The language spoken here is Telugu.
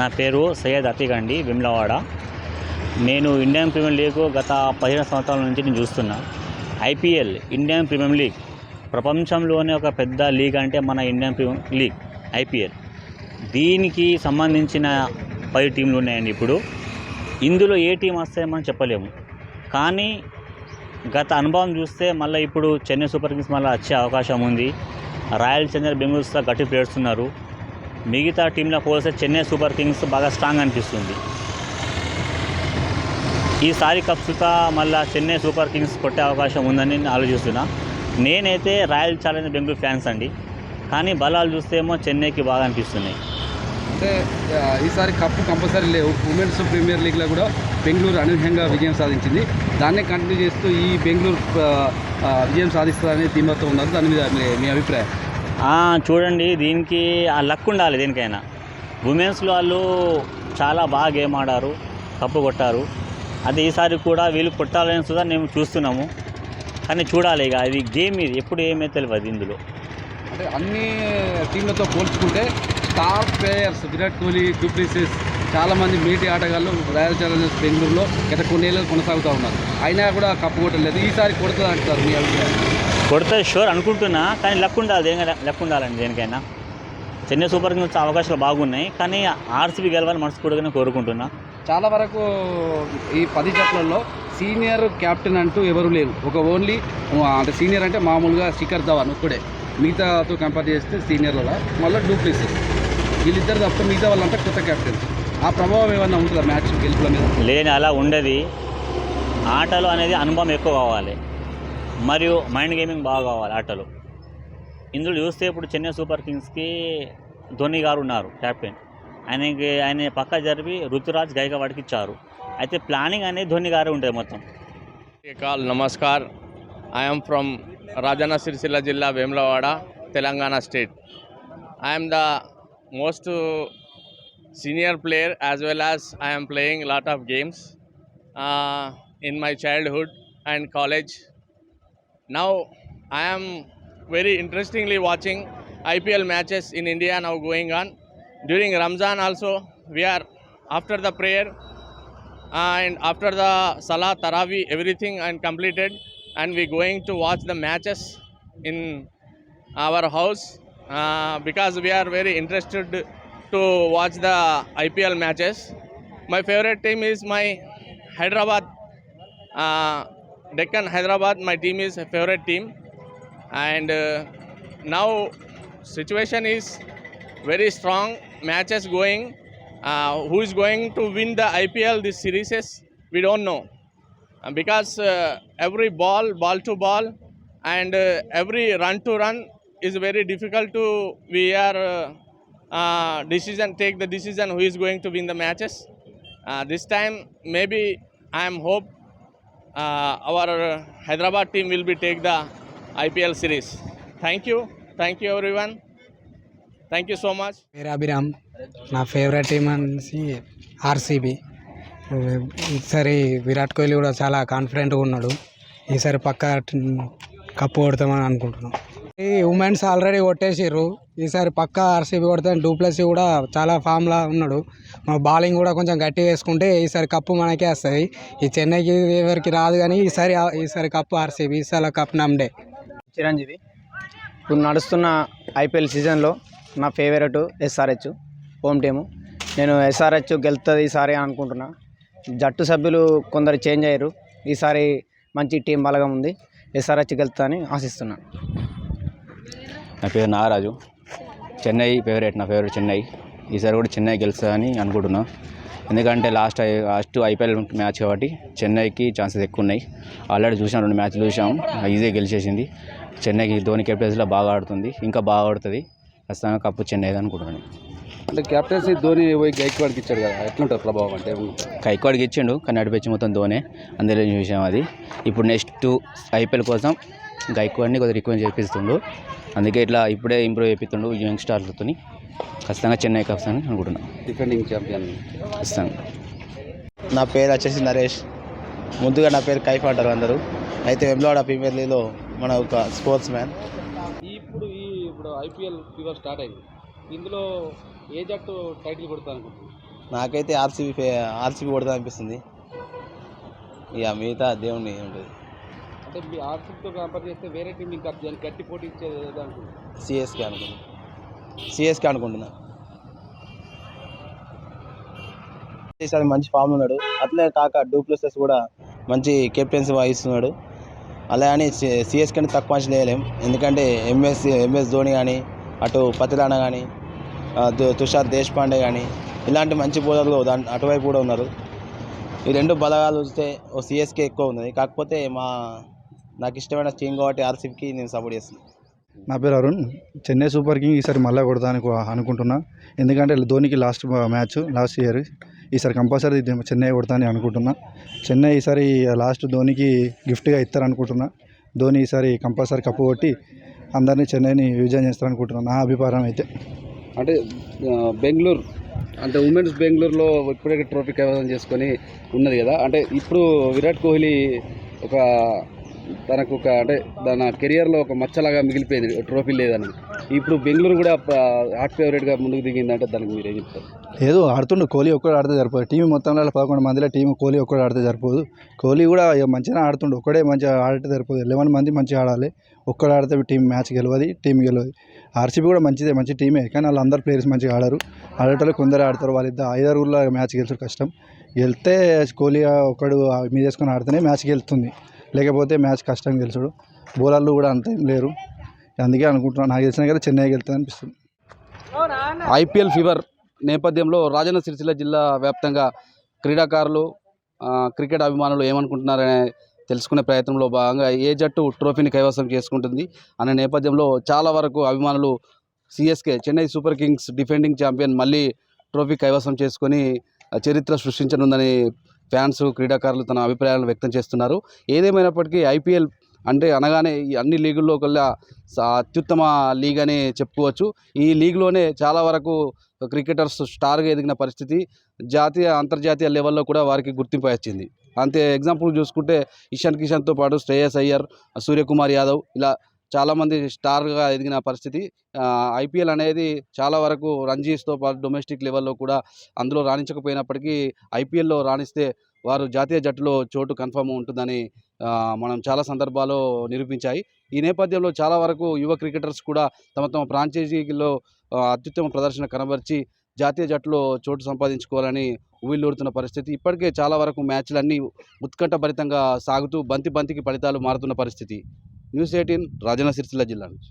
నా పేరు సయ్యద్ అతీక్ అండి విమ్లవాడ. నేను ఇండియన్ ప్రీమియర్ లీగ్ గత పదిహేను సంవత్సరాల నుంచి నేను చూస్తున్నా. ఐపీఎల్ ఇండియన్ ప్రీమియర్ లీగ్ ప్రపంచంలోనే ఒక పెద్ద లీగ్ అంటే మన ఇండియన్ ప్రీమియర్ లీగ్ ఐపీఎల్. దీనికి సంబంధించిన పది టీంలు ఉన్నాయండి ఇప్పుడు. ఇందులో ఏ టీం వస్తాయో మనం చెప్పలేము. కానీ గత అనుభవం చూస్తే మళ్ళీ ఇప్పుడు చెన్నై సూపర్ కింగ్స్ మళ్ళీ వచ్చే అవకాశం ఉంది. రాయల్ చెన్నై బెంగళూరుతో గట్టి ప్లేయర్స్ ఉన్నారు మిగతా టీంలో పోలిస్తే చెన్నై సూపర్ కింగ్స్ బాగా స్ట్రాంగ్ అనిపిస్తుంది. ఈసారి కప్సుతా మళ్ళీ చెన్నై సూపర్ కింగ్స్ కొట్టే అవకాశం ఉందని నేను ఆలోచిస్తున్నా. నేనైతే రాయల్ ఛాలెంజర్ బెంగళూరు ఫ్యాన్స్ అండి. కానీ బలాలు చూస్తే ఏమో చెన్నైకి బాగా అనిపిస్తున్నాయి. అంటే ఈసారి కప్పు కంపల్సరీ లేవు. ఉమెన్స్ ప్రీమియర్ లీగ్లో కూడా బెంగళూరు అనూహ్యంగా విజయం సాధించింది. దాన్నే కంటిన్యూ చేస్తూ ఈ బెంగళూరు విజయం సాధిస్తుందనే ధీమాతో ఉన్నారు. దాని మీద మీ మీ అభిప్రాయం? చూడండి దీనికి ఆ లక్ ఉండాలి దీనికైనా. ఉమెన్స్లో వాళ్ళు చాలా బాగా గేమ్ ఆడారు కప్పు కొట్టారు. అది ఈసారి కూడా వీళ్ళు కొట్టాలని సుధా మేము చూస్తున్నాము. కానీ చూడాలి ఇక అది గేమ్ ఇది ఎప్పుడు ఏమైతే తెలియదు ఇందులో. అంటే అన్ని టీంలతో పోల్చుకుంటే star players Virat Kohli du Plessis చాలామంది మీటి ఆటగాళ్ళు రాయల్ ఛాలెంజర్స్ బెంగళూరులో గత కొన్నేళ్ళు కొనసాగుతూ ఉన్నారు. అయినా కూడా కప్పు కొట్టలేదు. ఈసారి కొడుతుంది అంటారు మీ అభిప్రాయం? కొడితే షూర్ అనుకుంటున్నా కానీ లక్ ఉండాలి దేనికైనా లక్ ఉండాలండి దేనికైనా. చెన్నై సూపర్ కింగ్స్ అవకాశాలు బాగున్నాయి కానీ ఆర్సీబీ గెలవాలని మనస్ఫూర్తిగానే కోరుకుంటున్నా. చాలా వరకు ఈ పది జట్లలో సీనియర్ కెప్టెన్ అంటూ ఎవరు లేరు. ఒక ఓన్లీ అంటే సీనియర్ అంటే మామూలుగా శిఖర్ ధవన్ ఒక్కడే. మిగతాతో కంపేర్ చేస్తే సీనియర్లలో మళ్ళీ డూప్లిసిస్ వీళ్ళిద్దరు తప్ప మిగతా వాళ్ళంతా కొత్త కెప్టెన్స్ ఆ ప్రభావం ఏమన్నా ఉంటుందా మ్యాచ్ గెలుపుల మీద? లేని అలా ఉండదు. ఆటలు అనేది అనుభవం ఎక్కువ కావాలి. మరియు మైండ్ గేమింగ్ బాగా కావాలి ఆటలు. ఇందులో చూస్తే ఇప్పుడు చెన్నై సూపర్ కింగ్స్కి ధోని గారు ఉన్నారు కెప్టెన్ ఆయనకి ఆయన పక్క జరిపి ఋతురాజ్ గైకవాడికి ఇచ్చారు అయితే ప్లానింగ్ అనేది ధోని గారే ఉంటుంది మొత్తం. కాల్ నమస్కార్. ఐఎమ్ ఫ్రమ్ రాజన్న సిరిసిల్ల జిల్లా Vemulawada Telangana state. I'm the most senior player as well as I'm playing lot of games in my childhood and college. Now I am very interestingly watching IPL matches in India now going on. During Ramzan also we are after the prayer and after the Salah Tarawi everything and completed and we going to watch the matches in our house uh, because we are very interested to watch the IPL matches. My favorite team is my Hyderabad, uh, Deccan Hyderabad. My team is a favorite team, and uh, now situation is very strong. Matches going. Uh, who is going to win the IPL this series? We don't know Uh, because uh, every ball, ball to ball, and uh, every run to run is very difficult to. We are. Uh, uh, decision take the decision who is going to win the matches. Uh, this time maybe I am hope our Hyderabad team will be take the IPL series thank you thank you everyone thank you so much పేరు అభిరామ్ నా ఫేవరెట్ టీమ్ అనేసి ఆర్సీబీ ఈసారి విరాట్ కోహ్లీ కూడా చాలా కాన్ఫిడెంట్గా ఉన్నాడు. ఈసారి పక్క కప్పు కొడతామని అనుకుంటున్నాం. ఈ ఉమెన్స్ ఆల్రెడీ కొట్టేసిర్రు. ఈసారి పక్క ఆర్సీబీ కొడితే డూప్లెసీ కూడా చాలా ఫామ్లా ఉన్నాడు. మా బౌలింగ్ కూడా కొంచెం గట్టిగా వేసుకుంటే ఈసారి కప్పు మనకే వస్తుంది. ఈ చెన్నైకి ఎవరికి రాదు కానీ ఈసారి ఈసారి కప్పు ఆర్సీబీ ఈసారి కప్ నమ్డే చిరంజీవి ఇప్పుడు నడుస్తున్న ఐపీఎల్ సీజన్లో నా ఫేవరెట్ ఎస్ఆర్హెచ్ హోమ్ టీము నేను ఎస్ఆర్హెచ్ గెలుస్తుంది ఈసారి అనుకుంటున్నా. జట్టు సభ్యులు కొందరు చేంజ్ అయ్యారు. ఈసారి మంచి టీం బలగం ఉంది. ఎస్ఆర్హెచ్ గెలుతుందని ఆశిస్తున్నాను నా పేరు నాగరాజు. చెన్నై ఫేవరెట్ నా ఫేవరెట్ చెన్నై. ఈసారి కూడా చెన్నై గెలుస్తుందని అనుకుంటున్నా. ఎందుకంటే లాస్ట్ లాస్ట్ ఐపీఎల్ మ్యాచ్ కాబట్టి చెన్నైకి ఛాన్సెస్ ఎక్కువ ఉన్నాయి. ఆల్రెడీ చూసాం రెండు మ్యాచ్లు చూసాం. ఈజీగా గెలిచేసింది. చెన్నైకి ధోని కెప్టెన్సీలో బాగా ఆడుతుంది. ఇంకా బాగా ఆడుతుంది. ఖచ్చితంగా కప్పు చెన్నై అనుకుంటున్నాను. అంటే కెప్టెన్సీ ధోని పోయి గైక్వాడ్కి ఇచ్చాడు కదా. ఎట్లుంటుంది ప్రభావం అంటే? కైక్వాడికి ఇచ్చిండు కానీ నడిపించి మొత్తం ధోనే. అందరూ చూసాం అది. ఇప్పుడు నెక్స్ట్ ఐపీఎల్ కోసం గైక్వాడ్ని కొద్దిగా రిక్వెస్ట్ చేపిస్తుండు. అందుకే ఇట్లా ఇప్పుడే ఇంప్రూవ్ చేపిస్తుండు యంగ్ స్టార్లతో ఖచ్చితంగా చెన్నై కప్స్ అని అనుకుంటున్నాను డిఫెండింగ్ ఛాంపియన్. ఖచ్చితంగా. నా పేరు వచ్చేసి నరేష్. ముందుగా నా పేరు కైఫ్ అంటారు అందరూ. అయితే వెమ్లవాడ ప్రీమియర్ లీగ్లో మన ఒక స్పోర్ట్స్ మ్యాన్. ఇప్పుడు ఈ ఇప్పుడు ఐపీఎల్ ఫీవర్ స్టార్ట్ అయింది. ఇందులో ఏ జట్టు టైటిల్ కొడతా అనుకుంటున్నారు నాకైతే ఆర్సీబీ ఫే ఆర్సీబీ కొడతా అనిపిస్తుంది ఇక మిగతా దేవుని ఉంటుంది అంటే మీ కంపేర్ చేస్తే వేరే టీం ఇంకా దానికి గట్టి పోటీ ఇచ్చేది సిఎస్కే అనుకుంటున్నా. సిఎస్కే అనుకుంటున్నా. ఈసారి మంచి ఫామ్ ఉన్నాడు. అట్లే కాక డూప్లెసెస్ కూడా మంచి కెప్టెన్సీ వహిస్తున్నాడు అలా అని సిఎస్కేని తక్కువ అంచనా వేయలేం ఎందుకంటే ఎంఎస్ ఎంఎస్ ధోని కానీ అటు పతిరాణ కానీ తుషార్ దేశపాండే కానీ ఇలాంటి మంచి బౌలర్లు దాని అటువైపు కూడా ఉన్నారు. ఈ రెండు బలగాలు చూస్తే ఓ సిఎస్కే ఎక్కువ ఉన్నది. కాకపోతే మా నాకు ఇష్టమైన టీం కాబట్టి ఆర్సీబీకి నేను సపోర్ట్ చేస్తున్నాను నా పేరు అరుణ్. చెన్నై సూపర్ కింగ్ ఈసారి మళ్ళీ కొడతానికి అనుకుంటున్నా. ఎందుకంటే ధోనికి లాస్ట్ మ్యాచ్ లాస్ట్ ఇయర్ ఈసారి కంపల్సరీ చెన్నై కొడతానని అనుకుంటున్నా. చెన్నై ఈసారి లాస్ట్ ధోనికి గిఫ్ట్గా ఇస్తారనుకుంటున్నా ధోని ఈసారి కంపల్సరీ కప్పు కొట్టి అందరినీ చెన్నైని విజయం చేస్తారనుకుంటున్నా నా అభిప్రాయం అయితే. అంటే బెంగళూరు అంటే ఉమెన్స్ బెంగళూరులో ఇప్పుడే ట్రోఫీ కైవసం చేసుకొని ఉన్నది కదా. అంటే ఇప్పుడు విరాట్ కోహ్లీ ఒక తనకు ఒక అంటే తన కెరియర్లో ఒక మచ్చలాగా మిగిలిపోయింది. ట్రోఫీ లేదని. ఇప్పుడు బెంగళూరు కూడా హాట్ ఫేవరెట్గా ముందుకు దిగిందంటే దానికి మీరు ఏం చెప్తారు? ఏదో ఆడుతుండు. కోహ్లీ ఒక్కడు ఆడితే సరిపోదు. టీం మొత్తంలో పదకొండు మందిలో టీం కోహ్లీ ఒక్కడు ఆడితే సరిపోదు. కోహ్లీ కూడా మంచిగా ఆడుతుండు. ఒక్కడే మంచిగా ఆడితే సరిపోదు. లెవెన్ మంది మంచిగా ఆడాలి. ఒక్కడు ఆడితే టీం మ్యాచ్ గెలవది టీం గెలవది. ఆర్సీబీ కూడా మంచిదే మంచి టీమే. కానీ వాళ్ళు అందరు ప్లేయర్స్ మంచిగా ఆడారు. ఆడేటోళ్ళు కొందరు ఆడతారు. వాళ్ళిద్దరు ఐదారుగురులో మ్యాచ్ గెలిచారు కష్టం. గెలితే కోహ్లీ ఒకడు మీద వేసుకొని ఆడితేనే మ్యాచ్ గెలుతుంది. లేకపోతే మ్యాచ్ కష్టం గెలిచాడు బౌలర్లు కూడా అంత ఏం లేరు. అందుకే అనుకుంటున్నాను నాకు తెలిసిన కదా చెన్నై గెలుతుంది అనిపిస్తుంది. ఐపీఎల్ ఫీవర్ నేపథ్యంలో రాజన్న సిరిసిల్ల జిల్లా వ్యాప్తంగా క్రీడాకారులు క్రికెట్ అభిమానులు ఏమనుకుంటున్నారనే తెలుసుకునే ప్రయత్నంలో భాగంగా ఏ జట్టు ట్రోఫీని కైవసం చేసుకుంటుంది అనే నేపథ్యంలో చాలా వరకు అభిమానులు CSK Chennai Super Kings defending champion మళ్ళీ ట్రోఫీ కైవసం చేసుకొని చరిత్ర సృష్టించనుందని ఫ్యాన్స్ క్రీడాకారులు తన అభిప్రాయాలను వ్యక్తం చేస్తున్నారు. ఏదేమైనప్పటికీ ఐపీఎల్ అంటే అనగానే ఈ అన్ని లీగుల్లో కల్లా అత్యుత్తమ లీగ్ అని చెప్పుకోవచ్చు. ఈ లీగ్లోనే చాలా వరకు క్రికెటర్స్ స్టార్గా ఎదిగిన పరిస్థితి జాతీయ అంతర్జాతీయ లెవెల్లో కూడా వారికి గుర్తింపు వచ్చింది. అంతే ఎగ్జాంపుల్ చూసుకుంటే ఇషాన్ కిషన్తో పాటు శ్రేయస్ అయ్యర్ సూర్యకుమార్ యాదవ్ ఇలా చాలామంది స్టార్గా ఎదిగిన పరిస్థితి. ఐపీఎల్ అనేది చాలా వరకు రంజీస్తో పాటు డొమెస్టిక్ లెవెల్లో కూడా అందులో రాణించకపోయినప్పటికీ ఐపీఎల్లో రాణిస్తే వారు జాతీయ జట్టులో చోటు కన్ఫర్మ్ ఉంటుందని మనం చాలా సందర్భాల్లో నిరూపించాయి. ఈ నేపథ్యంలో చాలా వరకు యువ క్రికెటర్స్ కూడా తమ తమ ఫ్రాంచైజీలో అత్యుత్తమ ప్రదర్శన కనబరిచి జాతీయ జట్టులో చోటు సంపాదించుకోవాలని ఉవ్విళ్ళూరుతున్న పరిస్థితి. ఇప్పటికే చాలా వరకు మ్యాచ్లన్నీ ఉత్కంఠభరితంగా సాగుతూ బంతి బంతికి ఫలితాలు మారుతున్న పరిస్థితి. న్యూస్ ఎయిటీన్ రాజన్న సిరిసిల్ల జిల్లా నుంచి.